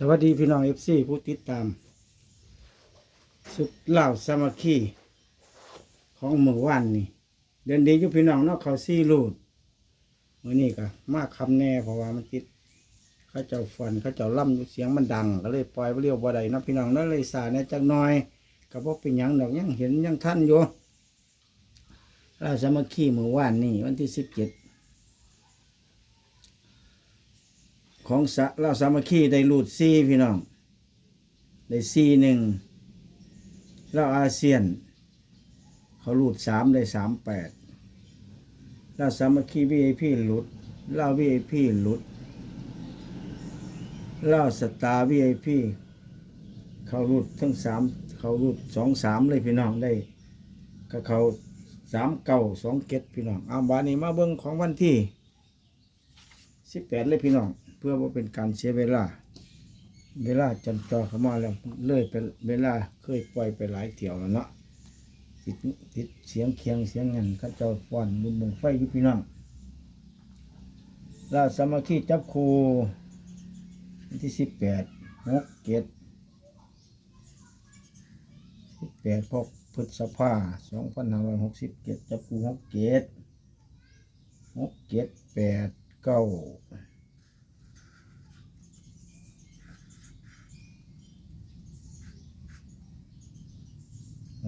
สวัสดีพี่น้องเอฟซีผู้ติดตาม สุดเหล่าสามัคคีของเมื่อวานนี่เดินดีอยู่พี่น้องเนาะเขาซี่รูดมื่อนี้ก็มากคำแน่เพราะว่ามันติดเขาเจ้าฟันเขาเจ้าล่ำอยู่เสียงมันดัง ก็เลยปล่อยไปเรียวบ่ได้เนาะพี่น้องเนาะเลยสาเนี่ยจักหน่อยก็บ่เป็นหยังดอกยังเห็นยังท่านอยู่เล่าสามัคคีเมื่อวานนี่วันที่สิบเจ็ด ของสะเราสามัคคีได้รูดซีพี่น้อง ได้ซีหนึ่งเราอาเซียน เขารูดสามได้สามแปดเราสามัคคีวีไอพีหลุดเราวีไอพีหลุดเราสตาร์วีไอพีเขารูดทั้งสามเขารูดสองสามเลยพี่น้องได้ก็เขาสามเก้าสองเก็ดพี่น้องเอาบานนี้มาเบิ้งของวันที่สิบแปดเลยพี่น้อง เพื่อว่าเป็นการเสียเวลา เวลาจันจอเข้ามาแล้วเลื่อยเป็นเวลาเคยปล่อยไปหลายเที่ยวแล้วเนาะติดติดเสียงเคียงเสียงเงินข้าเจ้าฟ้อนบุญบงไฟยู่พี่น้องลาสมัคคีจับครูที่สิบแปดหกเจ็ดสิบแปดพกพฤษภาสองพันห้าร้อยหกสิบเจ็ดจับครูหกเจ็ดหกเจ็ดแปดเก้า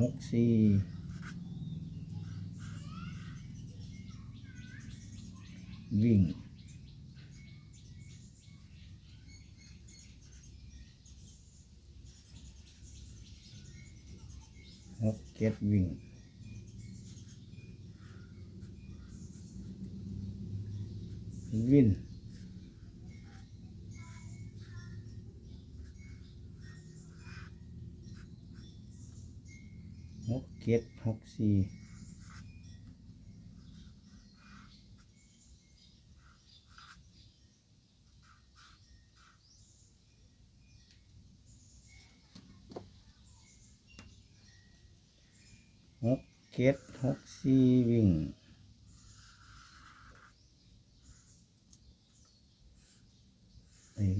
หกสี่วิ่งห หกเจ็ดหกสี่หกเจ็ดหกสี่วิ่ง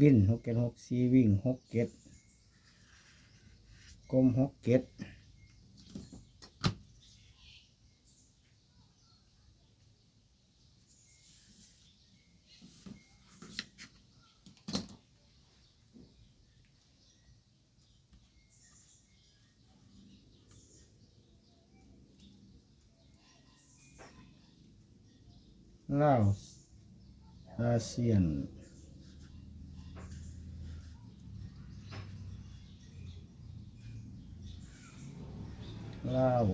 วิ่งหกเจ็ดหกสี่วิ่งหกเจ็ดกลมหกเจ็ด ลาวอาเซียนลาว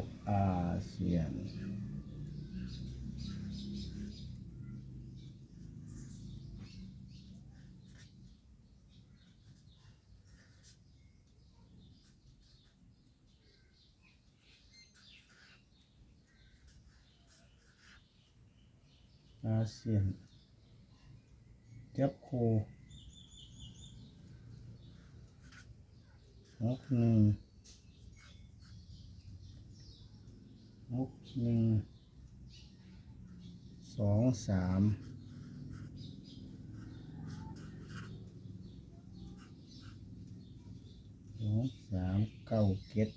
อาเซียนเจับคูหกหนึ่งหกหนึ่งสองสามสองสามเก้าเก็ด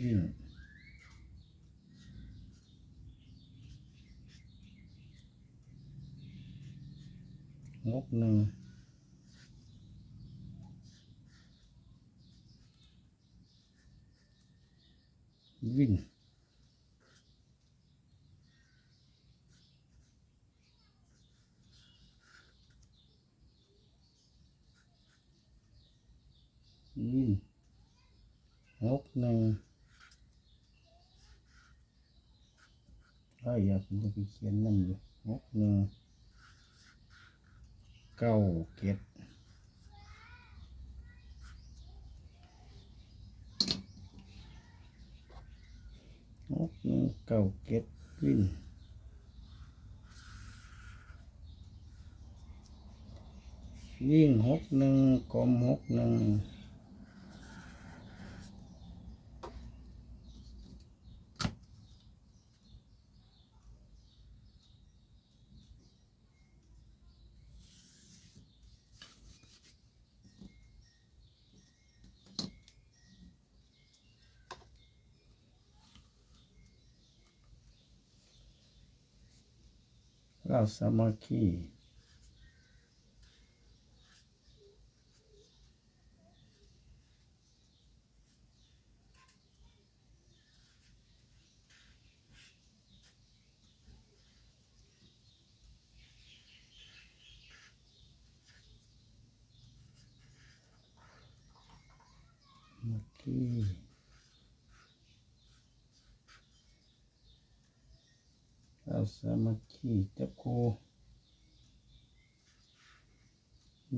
วิ่ง งบหนึ่ง วิ่งวิ่งงบหนึ่งไอ้ยอยากผมจะไปเขียนนั่นอยู่งบหนึ่งเก้าเก็ดหกหนึ่งเก้าเก็ดวิ่งวิ่งหกหนึ่งกลมหกหนึ่ง เราสามัคคีสามัคคีเรา สามัคคีจับคู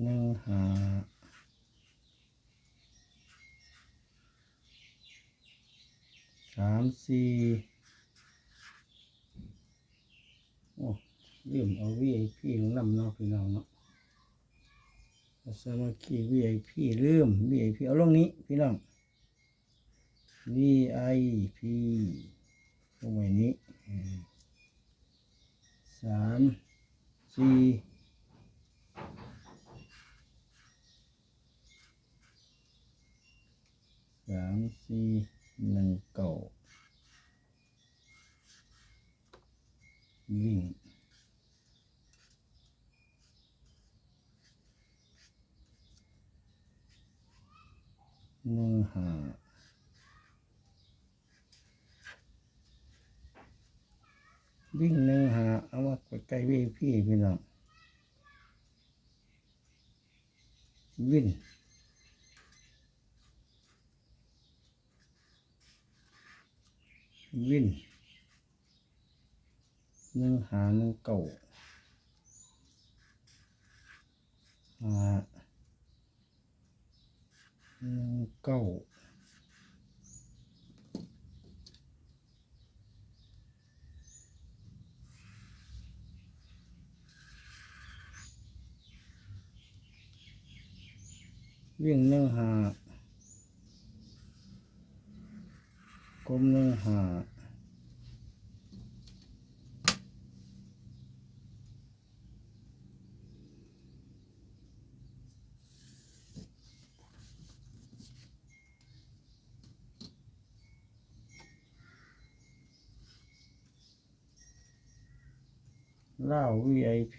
หนึ่งหาสามสี่โอ้ลืมเอา VIP ลงน้ำเนาะพี่น้องเนาะสามัคคี VIP ลืม VIP เอาลงนี้พี่น้อง VIP ลงไว้นี้ สามสี่สามสี่หนึ่งเก้าวิ่งหนึ่งห้า วิ่งหนึ่งหาเอามาใกล้วิ่งพี่พี่น้องวิ่งวิ่งหนึ่งหาหนึ่งเก่าหาหนึ่งเก้า วิ่งหนึ่งหากลมหนึ่งหาเล่า VIP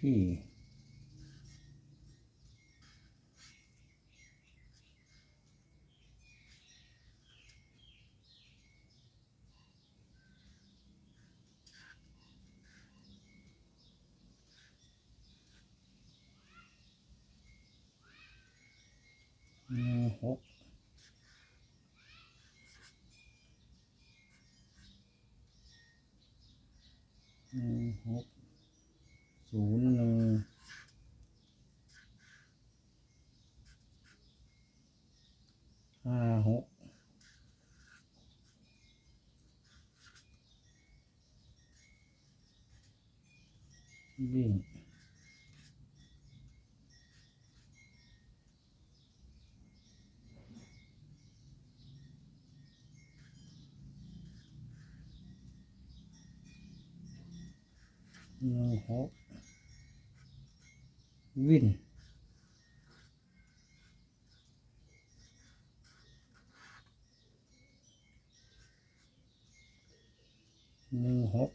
หนึ่หกหนึ่งหกศูนย์หนึ่งห้าหกวิ่ง หนึ่งหกวิ่งหนึ่งหก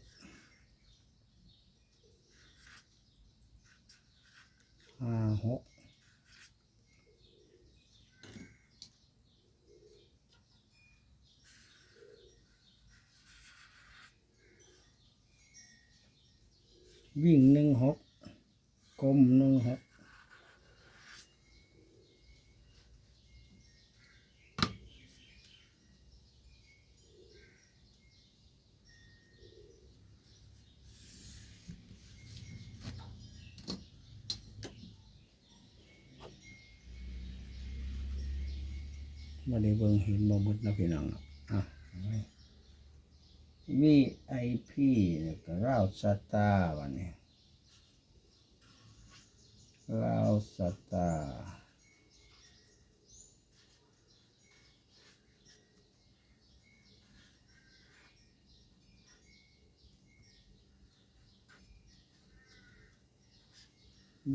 ห้าหก วิ่งหนึ่งหกกลมหนึ่งหกมาได้เบิ่งเห็นบ่หมดนะพี่น้องเนาะอะ วีไอพีแล้วก็ราวสตาร์วันนี้ราวสตาร์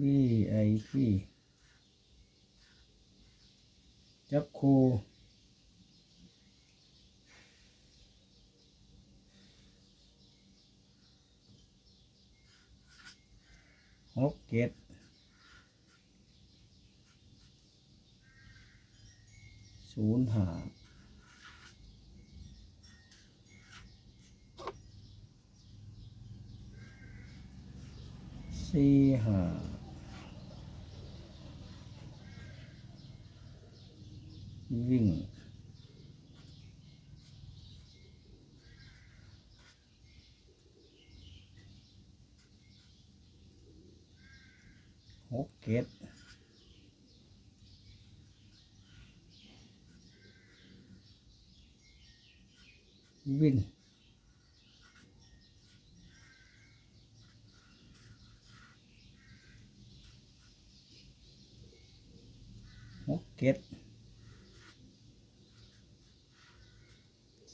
วีไอพีจับค หกเจ็ดศูนย์ห้าสี่ห้าวิ่ง หกเกตวินหกเกต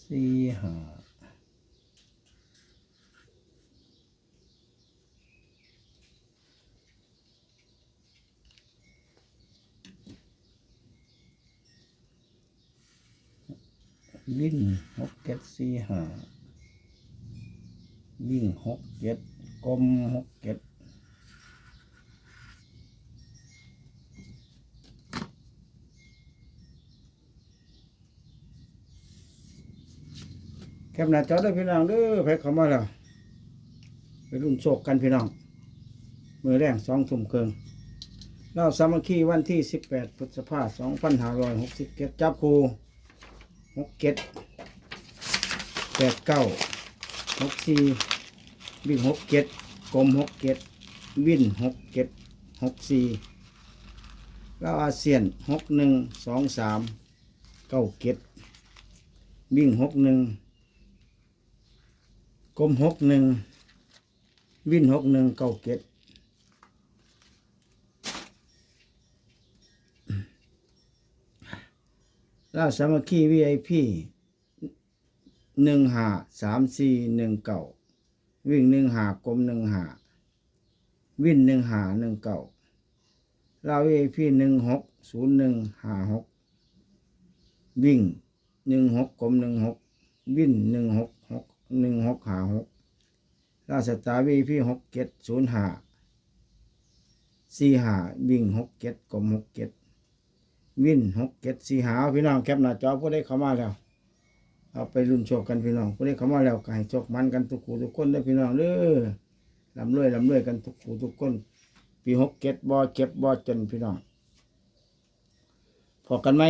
สี่ห้า วินหกเกตสี่ห้าวิ่งหกเกตกลมหกเกตแคปหน้าจอได้พี่น้องเด้อไปเข้ามาแล้วไปรุ่นโชคกันพี่น้อง มือแรงสองทุ่มเกิงเราสามัคคีวันที่สิบแปดพฤษภาสองพันหาร้อยหกสิบเกตจับครู หกเกตแปดเก้าหกสี่วิ่งหกเกตกลมหกเกตวิ่นหกเกตหกสี่แล้วอาเซียนหกหนึ่งสองสามเก้าเกตวิ่งหกหนึ่งกลมหกหนึ่งวิ่นหกหนึ่งเก้าเกต ล่าสามัคคีวีไอพีหนึ่งหาสามสี่หนึ่งเก่าวิ่งหนึ่งหากลมหนึ่งหาวิ่นหนึ่งหาหนึ่งเก่าลาวีไอพีหนึ่งหกศูนย์หนึ่งหาหกวิ่งหนึ่งหกกลมหนึ่งหกวิ่นหนึ่งหกหกหนึ่งหกหาหกลาสตาร์วีพีหกเจ็ดศูนย์หาสี่หาวิ่งหกเจ็ดกลมหกเจ็ด วินหกเจ็ดสี่หาพี่น้องแคปหน้าจอผู้ได้เข้ามาแล้ว เอาไปรุ่นโชคกันพี่น้องผู้ได้เข้ามาแล้วก็ให้โชคมันกันทุกคู่ทุกคนได้พี่น้องเด้อลำรวยลำรวยกันทุกคู่ทุกคนปีหกเจ็ดบ่เจ็บบ่จนพี่น้องพอกันไหม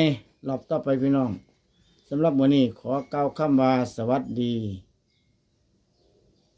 รอบต่อไปพี่น้องสำหรับวันนี้ขอเกล่าวคำว่าสวัสดี